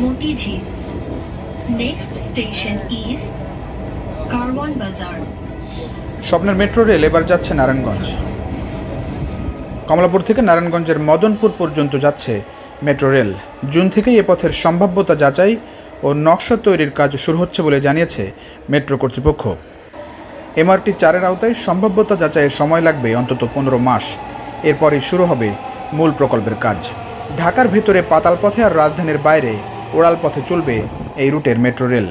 Motiji. Next station is Karwan Bazar. স্বপ্নের metro rail এবার যাচ্ছে নারায়ণগঞ্জ। কমলাপুর থেকে নারায়ণগঞ্জের মদনপুর পর্যন্ত যাচ্ছে মেট্রো রেল জুন থেকেই এ পথের সম্ভাব্যতা যাচাই ও নকশা তৈরির কাজ শুরু হচ্ছে বলে জানিয়েছে মেট্রো কর্তৃপক্ষ। এমআরটি চারের আওতায় সম্ভাব্যতা যাচাইয়ের সময় লাগবে অন্তত পনেরো মাস। এরপরই শুরু হবে মূল প্রকল্পের কাজ। ঢাকার ভেতরে পাতাল পথে আর রাজধানীর বাইরে ওড়াল পথে চলবে এই রুটের মেট্রো রেল।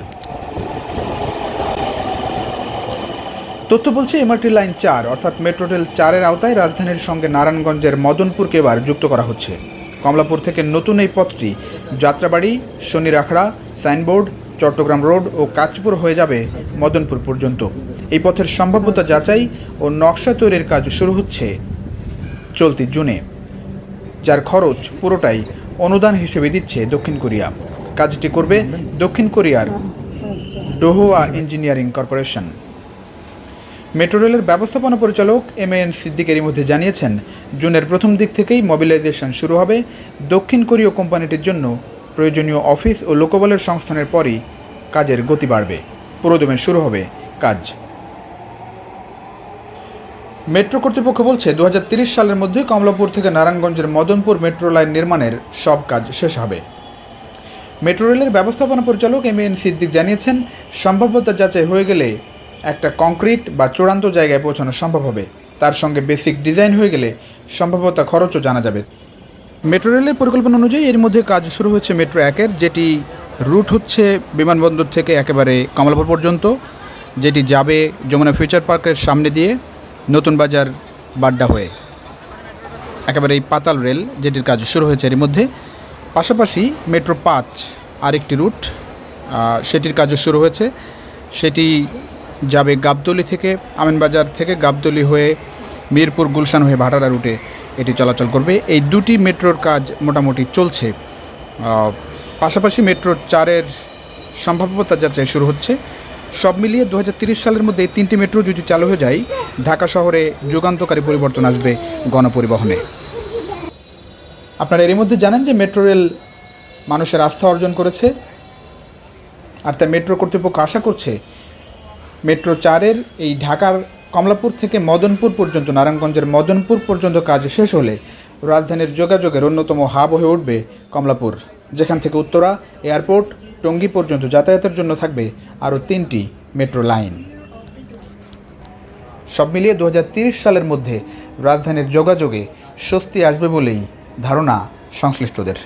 তথ্য বলছে, এমআরটি লাইন চার, অর্থাৎ মেট্রো রেল চারের আওতায় রাজধানীর সঙ্গে নারায়ণগঞ্জের মদনপুরকে এবার যুক্ত করা হচ্ছে। কমলাপুর থেকে নতুন এই পথটি যাত্রাবাড়ি, শনিরাখড়া, সাইনবোর্ড, চট্টগ্রাম রোড ও কাঁচপুর হয়ে যাবে মদনপুর পর্যন্ত। এই পথের সম্ভাব্যতা যাচাই ও নকশা তৈরির কাজ শুরু হচ্ছে চলতি জুনে। যার খরচ পুরোটাই অনুদান হিসেবে দিচ্ছে দক্ষিণ কোরিয়া। কাজটি করবে দক্ষিণ কোরিয়ার ডোহোয়া ইঞ্জিনিয়ারিং কর্পোরেশন। মেট্রো রেলের ব্যবস্থাপনা পরিচালক এম এন সিদ্দিক এরই মধ্যে জানিয়েছেন, জুনের প্রথম দিক থেকেই মোবিলাইজেশন শুরু হবে। দক্ষিণ কোরীয় কোম্পানিটির জন্য প্রয়োজনীয় অফিস ও লোকবলের সংস্থানের পরই কাজের গতি বাড়বে। পুরোদমে শুরু হবে কাজ। মেট্রো কর্তৃপক্ষ বলছে দু সালের মধ্যে কমলাপুর থেকে নারায়ণগঞ্জের মদনপুর মেট্রো লাইন নির্মাণের সব কাজ শেষ হবে। মেট্রো রেলের ব্যবস্থাপনা পরিচালক এম এন সিদ্দিক জানিয়েছেন, সম্ভাব্যতা যাচাই হয়ে গেলে একটা কংক্রিট বা চূড়ান্ত জায়গায় পৌঁছানো সম্ভব হবে। তার সঙ্গে বেসিক ডিজাইন হয়ে গেলে সম্ভাব্যতা খরচও জানা যাবে। মেট্রো রেলের পরিকল্পনা অনুযায়ী এর মধ্যে কাজ শুরু হয়েছে মেট্রো একের, যেটি রুট হচ্ছে বিমানবন্দর থেকে একেবারে কমলাপুর পর্যন্ত, যেটি যাবে যমুনা ফিউচার পার্কের সামনে দিয়ে। নতুন বাজার বাড্ডা হয়ে। একেবারে এই পাতাল রেল যেটির কাজ শুরু হয়েছে এর মধ্যে। পাশাপাশি মেট্রো পাঁচ আরেকটি রুট সেটির কাজও শুরু হয়েছে। সেটি যাবে গাবতলি থেকে, আমিনবাজার থেকে গাবতলি হয়ে মিরপুর গুলশান হয়ে ভাটারা রুটে এটি চলাচল করবে। এই দুটি মেট্রোর কাজ মোটামুটি চলছে। পাশাপাশি মেট্রো চারের সম্ভাব্যতা যাচাই শুরু হচ্ছে। সব মিলিয়ে দু সালের মধ্যে এই তিনটি মেট্রো যদি চালু হয়ে যায় ঢাকা শহরে যুগান্তকারী পরিবর্তন আসবে গণপরিবহনে। আপনারা এর মধ্যে জানেন যে মেট্রো রেল মানুষের আস্থা অর্জন করেছে। আর তাই মেট্রো কর্তৃপক্ষ আশা করছে, মেট্রো চারের এই ঢাকার কমলাপুর থেকে মদনপুর পর্যন্ত, নারায়ণগঞ্জের মদনপুর পর্যন্ত কাজ শেষ হলে রাজধানীর যোগাযোগের অন্যতম হাব হয়ে উঠবে কমলাপুর। যেখান থেকে উত্তরা এয়ারপোর্ট, টঙ্গী পর্যন্ত যাতায়াতের জন্য থাকবে আরও তিনটি মেট্রো লাইন। সব মিলিয়ে দু সালের মধ্যে রাজধানীর যোগাযোগে স্বস্তি আসবে বলেই ধারণা সংশ্লিষ্টদের।